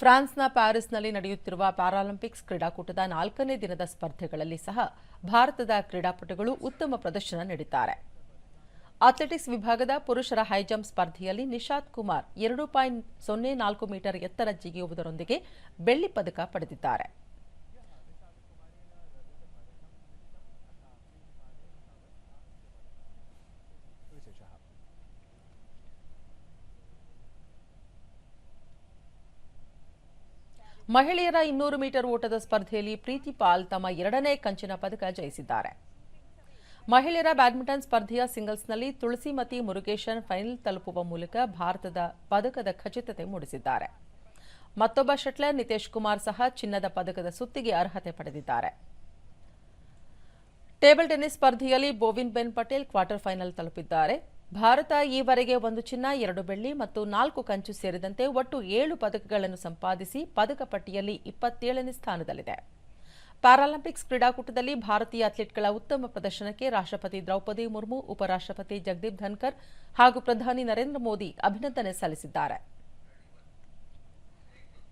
ಫ್ರಾನ್ಸ್ನ ಪ್ಯಾರಿಸ್ನಲ್ಲಿ ನಡೆಯುತ್ತಿರುವ ಪ್ಯಾರಾಲಿಂಪಿಕ್ಸ್ ಕ್ರೀಡಾಕೂಟದ ನಾಲ್ಕನೇ ದಿನದ ಸ್ಪರ್ಧೆಗಳಲ್ಲಿ ಸಹ ಭಾರತದ ಕ್ರೀಡಾಪಟುಗಳು ಉತ್ತಮ ಪ್ರದರ್ಶನ ನೀಡಿದ್ದಾರೆ. ಅಥ್ಲೆಟಿಕ್ಸ್ ವಿಭಾಗದ ಪುರುಷರ ಹೈಜಂಪ್ ಸ್ಪರ್ಧೆಯಲ್ಲಿ ನಿಶಾತ್ ಕುಮಾರ್ ಎರಡು ಪಾಯಿಂಟ್ ಸೊನ್ನೆ ನಾಲ್ಕು ಮೀಟರ್ ಎತ್ತರ ಜಿಗಿಯುವುದರೊಂದಿಗೆ ಬೆಳ್ಳಿ ಪದಕ ಪಡೆದಿದ್ದಾರೆ. ಮಹಿಳೆಯರ ಇನ್ನೂರು ಮೀಟರ್ ಓಟದ ಸ್ಪರ್ಧೆಯಲ್ಲಿ ಪ್ರೀತಿ ಪಾಲ್ ತಮ್ಮ ಎರಡನೇ ಕಂಚಿನ ಪದಕ ಜಯಿಸಿದ್ದಾರೆ. ಮಹಿಳೆಯರ ಬ್ಯಾಡ್ಮಿಂಟನ್ ಸ್ಪರ್ಧೆಯ ಸಿಂಗಲ್ಸ್ನಲ್ಲಿ ತುಳಸಿಮತಿ ಮುರುಗೇಶನ್ ಫೈನಲ್ ತಲುಪುವ ಮೂಲಕ ಭಾರತದ ಪದಕದ ಖಚಿತತೆ ಮೂಡಿಸಿದ್ದಾರೆ. ಮತ್ತೊಬ್ಬ ಶಟ್ಲರ್ ನಿತೇಶ್ ಕುಮಾರ್ ಸಹ ಚಿನ್ನದ ಪದಕದ ಸುತ್ತಿಗೆ ಅರ್ಹತೆ ಪಡೆದಿದ್ದಾರೆ. ಟೇಬಲ್ ಟೆನಿಸ್ ಸ್ಪರ್ಧೆಯಲ್ಲಿ ಬೋವಿನ್ ಬೆನ್ ಪಟೇಲ್ ಕ್ವಾರ್ಟರ್ ಫೈನಲ್ ತಲುಪಿದ್ದಾರೆ. ಭಾರತ ಈವರೆಗೆ ಒಂದು ಚಿನ್ನ, ಎರಡು ಬೆಳ್ಳಿ ಮತ್ತು ನಾಲ್ಕು ಕಂಚು ಸೇರಿದಂತೆ ಒಟ್ಟು ಏಳು ಪದಕಗಳನ್ನು ಸಂಪಾದಿಸಿ ಪದಕ ಪಟ್ಟಿಯಲ್ಲಿ ಇಪ್ಪತ್ತೇಳನೇ ಸ್ಥಾನದಲ್ಲಿದೆ. ಪ್ಯಾರಾಲಿಂಪಿಕ್ಸ್ ಕ್ರೀಡಾಕೂಟದಲ್ಲಿ ಭಾರತೀಯ ಅಥ್ಲೀಟ್ಗಳ ಉತ್ತಮ ಪ್ರದರ್ಶನಕ್ಕೆ ರಾಷ್ಟ್ರಪತಿ ದ್ರೌಪದಿ ಮುರ್ಮು, ಉಪರಾಷ್ಟ್ರಪತಿ ಜಗದೀಪ್ ಧನ್ಕರ್ ಹಾಗೂ ಪ್ರಧಾನಿ ನರೇಂದ್ರ ಮೋದಿ ಅಭಿನಂದನೆ ಸಲ್ಲಿಸಿದ್ದಾರೆ.